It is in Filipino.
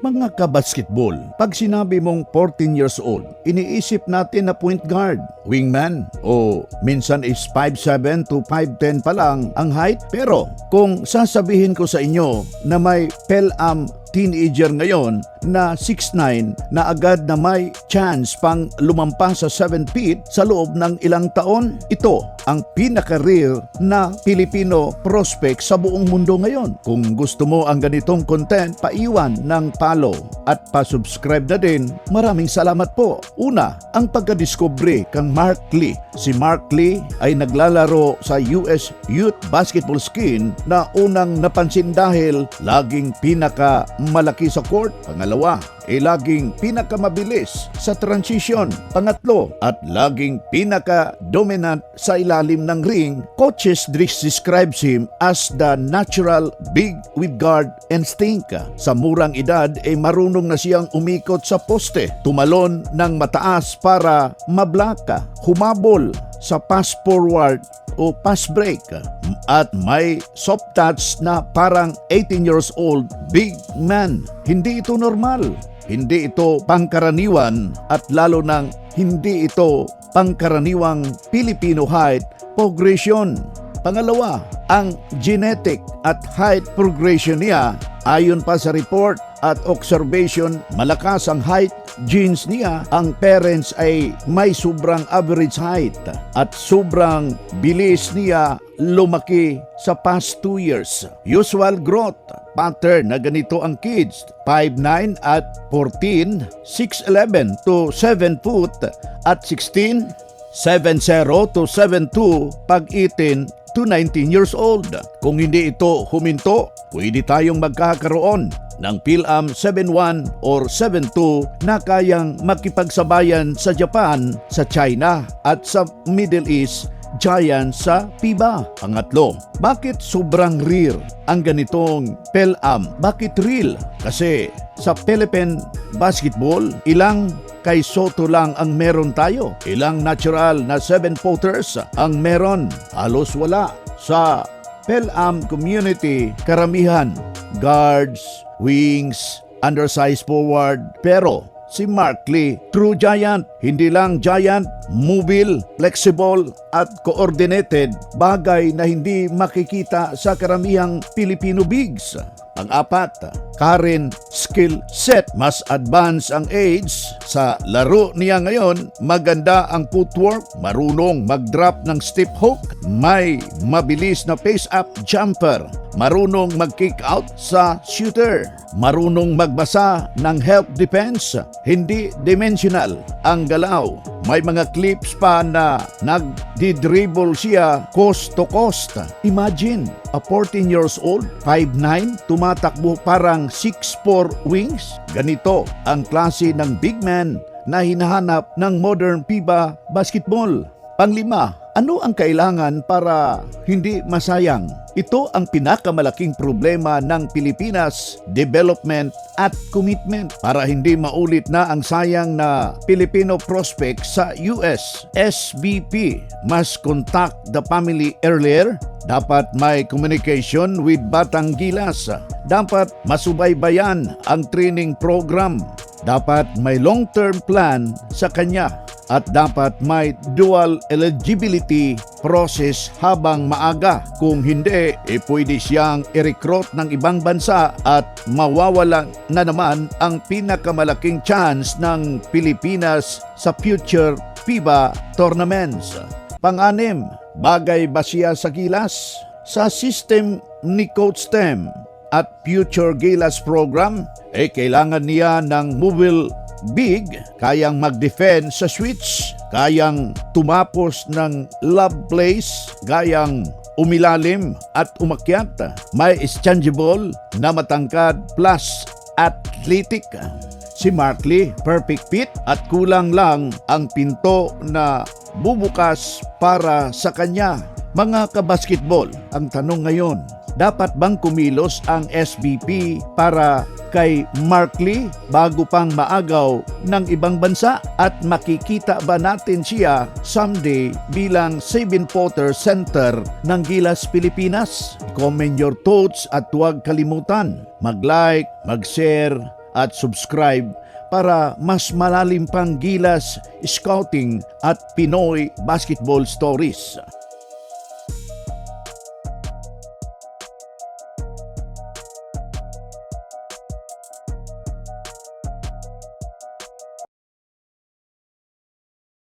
Mga kabasketball, pag sinabi mong 14 years old, iniisip natin na point guard, wingman, o minsan is 5'7 to 5'10 pa lang ang height. Pero kung sasabihin ko sa inyo na may Pelam teenager ngayon na 6'9 na agad na may chance pang lumampas sa 7 feet sa loob ng ilang taon, ito ang pinaka-rare na Filipino prospect sa buong mundo ngayon. Kung gusto mo ang ganitong content, paiwan ng follow at pa-subscribe na din. Maraming salamat po. Una, ang pagkadiskubre kang Mark Lee. Si Mark Lee ay naglalaro sa US Youth Basketball Skin na unang napansin dahil laging pinaka malaki sa court. Pangalawa, ay laging pinakamabilis sa transition. Pangatlo, at laging pinaka-dominant sa ilalim ng ring, coaches describes him as the natural big with guard instinct. Sa murang edad ay marunong na siyang umikot sa poste, tumalon ng mataas para mablaka, humabol sa pass forward o pass break at may soft touch na parang 18 years old big man. Hindi ito normal. Hindi ito pangkaraniwan at lalo nang hindi ito pangkaraniwang Filipino height progression. Pangalawa, ang genetic at height progression niya ayon pa sa report at observation, malakas ang height genes niya. Ang parents ay may sobrang average height at sobrang bilis niya lumaki sa past 2 years. Usual growth pattern na ganito ang kids. 5'9 at 14, 6'11 to 7 foot at 16, 7'0 to 7'2 pag 18 to 19 years old. Kung hindi ito huminto, pwede tayong magkakaroon ng PhilAm 7-1 or 7-2 na kayang makipagsabayan sa Japan, sa China at sa Middle East giant sa FIBA. Pangatlo, bakit sobrang rare ang ganitong PhilAm? Bakit real? Kasi sa Philippine basketball, ilang kay Soto lang ang meron tayo. Ilang natural na 7-footers ang meron. Halos wala. Sa PhilAm community, karamihan guards, wings, undersized forward. Pero si Mark Lee, true giant, hindi lang giant, mobile, flexible at coordinated, bagay na hindi makikita sa karamihang Filipino bigs. Pang-apat, Karen skill set. Mas advance ang age. Sa laro niya ngayon, maganda ang footwork, marunong mag-drop ng stiff hook, may mabilis na face-up jumper, marunong mag-kick out sa shooter, marunong magbasa ng help defense, hindi dimensional ang galaw. May mga clips pa na nag-dribble siya coast to coast. Imagine, a 14 years old, 5'9", tumatakbo parang 6'4 wings. Ganito ang klase ng big man na hinahanap ng modern FIBA basketball. Panglima, ano ang kailangan para hindi masayang? Ito ang pinakamalaking problema ng Pilipinas, development at commitment para hindi maulit na ang sayang na Filipino prospect sa US. SBP must contact the family earlier dapat may communication with Batang Gilas. Dapat masubaybayan ang training program. Dapat may long-term plan sa kanya at dapat may dual eligibility process habang maaga. Kung hindi, eh pwede siyang i-recruit ng ibang bansa at mawawala na naman ang pinakamalaking chance ng Pilipinas sa future FIBA tournaments. Pang-anim, bagay ba siya sa gilas? Sa system ni Coach Tem at Future Gilas Program, eh kailangan niya ng mobile big, kayang mag-defend sa switch, kayang tumapos ng love plays, kayang umilalim at umakyat, may exchangeable na matangkad plus athletic. Si Mark Lee, perfect fit at kulang lang ang pinto na bubukas para sa kanya. Mga kabasketball, ang tanong ngayon, dapat bang kumilos ang SBP para kay Mark Lee bago pang maagaw ng ibang bansa at makikita ba natin siya someday bilang 7-footer center ng Gilas Pilipinas? Comment your thoughts at huwag kalimutan mag-like, mag-share at subscribe para mas malalim pang gilas, scouting at Pinoy basketball stories.